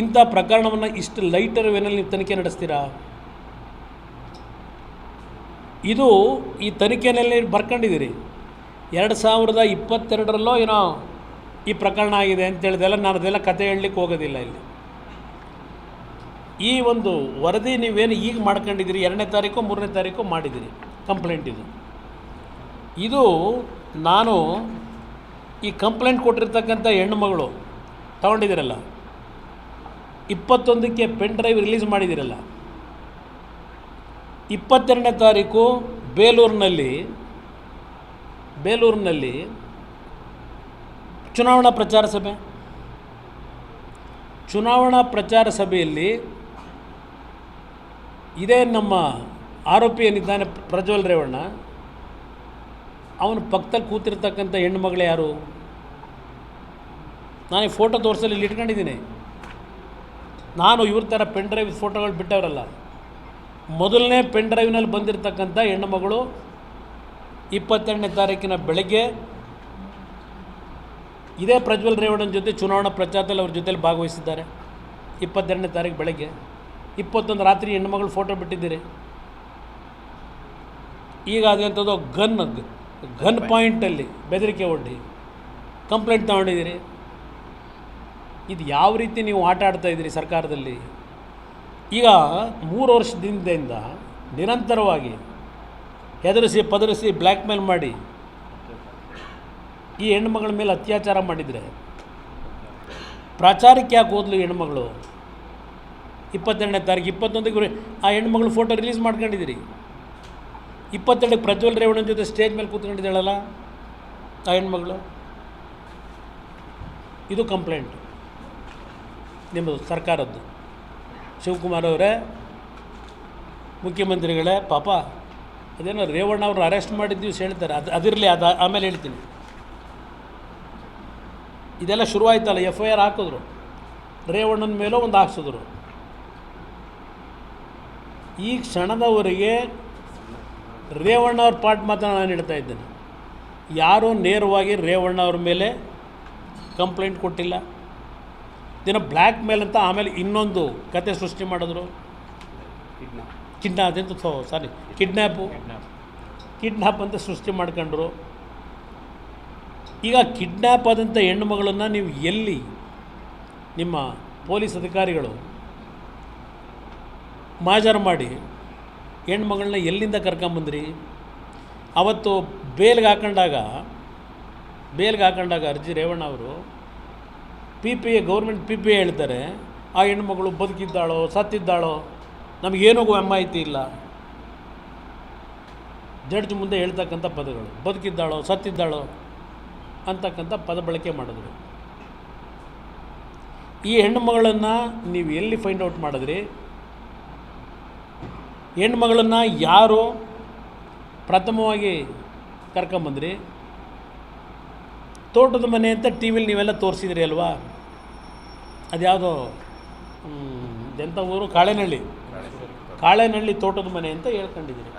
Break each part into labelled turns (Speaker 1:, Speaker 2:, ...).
Speaker 1: ಇಂಥ ಪ್ರಕರಣವನ್ನು ಇಷ್ಟು ಲೈಟರ್ ವೇನಲ್ಲಿ ನೀವು ತನಿಖೆ ನಡೆಸ್ತೀರಾ? ಇದು ಈ ತನಿಖೆಯಲ್ಲಿ ಬರ್ಕೊಂಡಿದ್ದೀರಿ. ಎರಡು ಸಾವಿರದ ಇಪ್ಪತ್ತೆರಡರಲ್ಲೋ ಏನೋ ಈ ಪ್ರಕರಣ ಆಗಿದೆ ಅಂತ ಹೇಳಿದೆಲ್ಲ ನಾನು ಅದೆಲ್ಲ ಕತೆ ಹೇಳಲಿಕ್ಕೆ ಹೋಗೋದಿಲ್ಲ ಇಲ್ಲಿ. ಈ ಒಂದು ವರದಿ ನೀವೇನು ಈಗ ಮಾಡ್ಕೊಂಡಿದ್ದೀರಿ, ಎರಡನೇ ತಾರೀಕು, ಮೂರನೇ ತಾರೀಕು ಮಾಡಿದ್ದೀರಿ ಕಂಪ್ಲೇಂಟ್ ಇದು. ಇದು ನಾನು ಈ ಕಂಪ್ಲೇಂಟ್ ಕೊಟ್ಟಿರ್ತಕ್ಕಂಥ ಹೆಣ್ಣುಮಗಳು ತಗೊಂಡಿದ್ದೀರಲ್ಲ ಇಪ್ಪತ್ತೊಂದಕ್ಕೆ ಪೆನ್ ಡ್ರೈವ್ ರಿಲೀಸ್ ಮಾಡಿದ್ದೀರಲ್ಲ? ಇಪ್ಪತ್ತೆರಡನೇ ತಾರೀಕು ಬೇಲೂರಿನಲ್ಲಿ ಬೇಲೂರಿನಲ್ಲಿ ಚುನಾವಣಾ ಪ್ರಚಾರ ಸಭೆ. ಚುನಾವಣಾ ಪ್ರಚಾರ ಸಭೆಯಲ್ಲಿ ಇದೇ ನಮ್ಮ ಆರೋಪಿ ಏನಿದ್ದಾನೆ ಪ್ರಜ್ವಲ್ ರೇವಣ್ಣ, ಅವನು ಪಕ್ಕದಲ್ಲಿ ಕೂತಿರ್ತಕ್ಕಂಥ ಹೆಣ್ಣುಮಗಳು ಯಾರು? ನಾನು ಫೋಟೋ ತೋರಿಸಲಿ ಇಲ್ಲಿ ಇಟ್ಕೊಂಡಿದ್ದೀನಿ. ನಾನು ಇವ್ರ ಥರ ಪೆನ್ ಡ್ರೈವ್ ಫೋಟೋಗಳು ಬಿಟ್ಟವರಲ್ಲ. ಮೊದಲನೇ ಪೆನ್ ಡ್ರೈವ್ನಲ್ಲಿ ಬಂದಿರತಕ್ಕಂಥ ಹೆಣ್ಣುಮಗಳು ಇಪ್ಪತ್ತೆರಡನೇ ತಾರೀಕಿನ ಬೆಳಗ್ಗೆ ಇದೇ ಪ್ರಜ್ವಲ್ ರೇವಣ್ಣನ ಜೊತೆ ಚುನಾವಣಾ ಪ್ರಚಾರದಲ್ಲಿ ಅವ್ರ ಜೊತೆಲಿ ಭಾಗವಹಿಸಿದ್ದಾರೆ. ಇಪ್ಪತ್ತೆರಡನೇ ತಾರೀಕು ಬೆಳಗ್ಗೆ. ಇಪ್ಪತ್ತೊಂದು ರಾತ್ರಿ ಹೆಣ್ಣುಮಗಳು ಫೋಟೋ ಬಿಟ್ಟಿದ್ದೀರಿ. ಈಗ ಅದಂಥದ್ದು ಗನ್ ಗನ್ ಪಾಯಿಂಟಲ್ಲಿ ಬೆದರಿಕೆ ಒಡ್ಡಿ. ಕಂಪ್ಲೇಂಟ್ ತಗೊಂಡಿದ್ದೀರಿ. ಇದು ಯಾವ ರೀತಿ ನೀವು ಆಟ ಆಡ್ತಾ ಇದ್ದೀರಿ ಸರ್ಕಾರದಲ್ಲಿ? ಈಗ ಮೂರು ವರ್ಷದಿಂದ ನಿರಂತರವಾಗಿ ಹೆದರಿಸಿ, ಪದರಿಸಿ ಬ್ಲ್ಯಾಕ್ ಮೇಲ್ ಮಾಡಿ, ಈ ಹೆಣ್ಮಗಳ ಮೇಲೆ ಅತ್ಯಾಚಾರ ಮಾಡಿದರೆ ಪ್ರಚಾರಕ್ಕೆ ಯಾಕೆ ಓದಲು ಹೆಣ್ಮಗಳು ಇಪ್ಪತ್ತೆರಡನೇ ತಾರೀಕು ಇಪ್ಪತ್ತೊಂದಕ್ಕೆ ಆ ಹೆಣ್ಮಗಳು ಫೋಟೋ ರಿಲೀಸ್ ಮಾಡ್ಕೊಂಡಿದ್ದೀರಿ. ಇಪ್ಪತ್ತೆರಡಕ್ಕೆ ಪ್ರಜ್ವಲ್ ರೇವಣ್ಣನ ಜೊತೆ ಸ್ಟೇಜ್ ಮೇಲೆ ಕೂತ್ಕೊಂಡಿದ್ದಾಳಲ್ಲ ಆ ಹೆಣ್ಮಗಳು ಇದು ಕಂಪ್ಲೇಂಟ್ ನಿಮ್ಮದು ಸರ್ಕಾರದ್ದು. ಶಿವಕುಮಾರ್ ಅವರೇ, ಮುಖ್ಯಮಂತ್ರಿಗಳೇ, ಪಾಪ, ಅದೇನೋ ರೇವಣ್ಣ ಅವರು ಅರೆಸ್ಟ್ ಮಾಡಿದ್ದೀವಿ ಹೇಳ್ತಾರೆ. ಅದು, ಅದಿರಲಿ, ಅದು ಆಮೇಲೆ ಹೇಳ್ತೀನಿ. ಇದೆಲ್ಲ ಶುರುವಾಯ್ತಲ್ಲ ಎಫ್ ಐ ಆರ್ ಹಾಕಿದ್ರು. ರೇವಣ್ಣನ ಮೇಲೂ ಒಂದು ಹಾಕ್ಸಿದ್ರು. ಈ ಕ್ಷಣದವರೆಗೆ ರೇವಣ್ಣ ಅವ್ರ ಪಾಠ ಮಾತ್ರ ನಾನು ಹೇಳ್ತಾ ಇದ್ದೇನೆ. ಯಾರೂ ನೇರವಾಗಿ ರೇವಣ್ಣ ಅವ್ರ ಮೇಲೆ ಕಂಪ್ಲೇಂಟ್ ಕೊಟ್ಟಿಲ್ಲ. ದಿನ ಬ್ಲ್ಯಾಕ್ ಮೇಲ್ ಅಂತ ಆಮೇಲೆ ಇನ್ನೊಂದು ಕತೆ ಸೃಷ್ಟಿ ಮಾಡಿದ್ರು. ಕಿಡ್ನಾ ಅದೆಂತ ಸಾರಿ ಕಿಡ್ನ್ಯಾಪು ಕಿಡ್ನ್ಯಾಪ್ ಅಂತ ಸೃಷ್ಟಿ ಮಾಡ್ಕೊಂಡ್ರು. ಈಗ ಕಿಡ್ನ್ಯಾಪ್ ಆದಂಥ ಹೆಣ್ಣುಮಗಳನ್ನು ನೀವು ಎಲ್ಲಿ ನಿಮ್ಮ ಪೊಲೀಸ್ ಅಧಿಕಾರಿಗಳು ಮಾಜರ್ ಮಾಡಿ ಹೆಣ್ಮಗಳನ್ನ ಎಲ್ಲಿಂದ ಕರ್ಕೊಂಬಂದ್ರಿ ಅವತ್ತು ಬೇಲ್ಗೆ ಹಾಕೊಂಡಾಗ ಬೇಲ್ಗೆ ಹಾಕೊಂಡಾಗ ಅರ್ಜಿ ರೇವಣ್ಣ ಅವರು P P A government P P A ಹೇಳ್ತಾರೆ, ಆ ಹೆಣ್ಮಗಳು ಬದುಕಿದ್ದಾಳೋ, ಸತ್ತಿದ್ದಾಳೋ ನಮಗೇನೂ ಮಾಹಿತಿ ಇಲ್ಲ. ಜಡ್ಜ್ ಮುಂದೆ ಹೇಳ್ತಕ್ಕಂಥ ಪದಗಳು, ಬದುಕಿದ್ದಾಳೋ, ಸತ್ತಿದ್ದಾಳೋ ಅಂತಕ್ಕಂಥ ಪದ ಬಳಕೆ ಮಾಡಿದ್ರು. ಈ ಹೆಣ್ಣುಮಗಳನ್ನು ನೀವು ಎಲ್ಲಿ ಫೈಂಡ್ ಔಟ್ ಮಾಡಿದ್ರಿ? ಹೆಣ್ಮಗಳನ್ನು ಯಾರು ಪ್ರಥಮವಾಗಿ ಕರ್ಕೊಂಬಂದ್ರಿ? ತೋಟದ ಮನೆ ಅಂತ ಟಿ ವಿಲಿ ನೀವೆಲ್ಲ ತೋರಿಸಿದ್ರಿ ಅಲ್ವಾ? ಅದ್ಯಾವುದೋ? ಎಂಥ ಊರು? ಕಾಳೆನಹಳ್ಳಿ. ಕಾಳೆನಹಳ್ಳಿ ತೋಟದ ಮನೆ ಅಂತ ಹೇಳ್ಕೊಂಡಿದ್ದೀರಿ.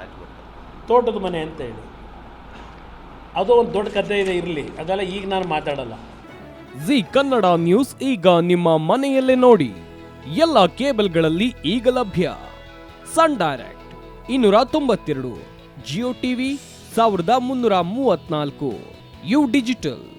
Speaker 1: ತೋಟದ ಮನೆ ಅಂತ ಹೇಳಿ. ಅದು ಒಂದು ದೊಡ್ಡ ಕಥೆ ಇದೆ ಇರಲಿ. ಅದೆಲ್ಲ ಈಗ ನಾನು ಮಾತಾಡಲ್ಲ.
Speaker 2: ಜಿ ಕನ್ನಡ ನ್ಯೂಸ್ ಈಗ ನಿಮ್ಮ ಮನೆಯಲ್ಲೇ ನೋಡಿ. ಎಲ್ಲ ಕೇಬಲ್ಗಳಲ್ಲಿ ಈಗ ಲಭ್ಯ. ಸನ್ ಡೈರೆಕ್ಟ್ ಇನ್ನೂರ ತೊಂಬತ್ತೆರಡು, ಜಿಯೋ ಟಿವಿ ಸಾವಿರದ ಮುನ್ನೂರ ಮೂವತ್ನಾಲ್ಕು ಯು ಡಿಜಿಟಲ್.